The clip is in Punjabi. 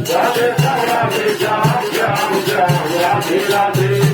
ਰਾਧੇ ਰਾਧੇ ਰਾਮ ਰਾਮ ਰਾਮ ਰਾਧੇ ਰਾਧੇ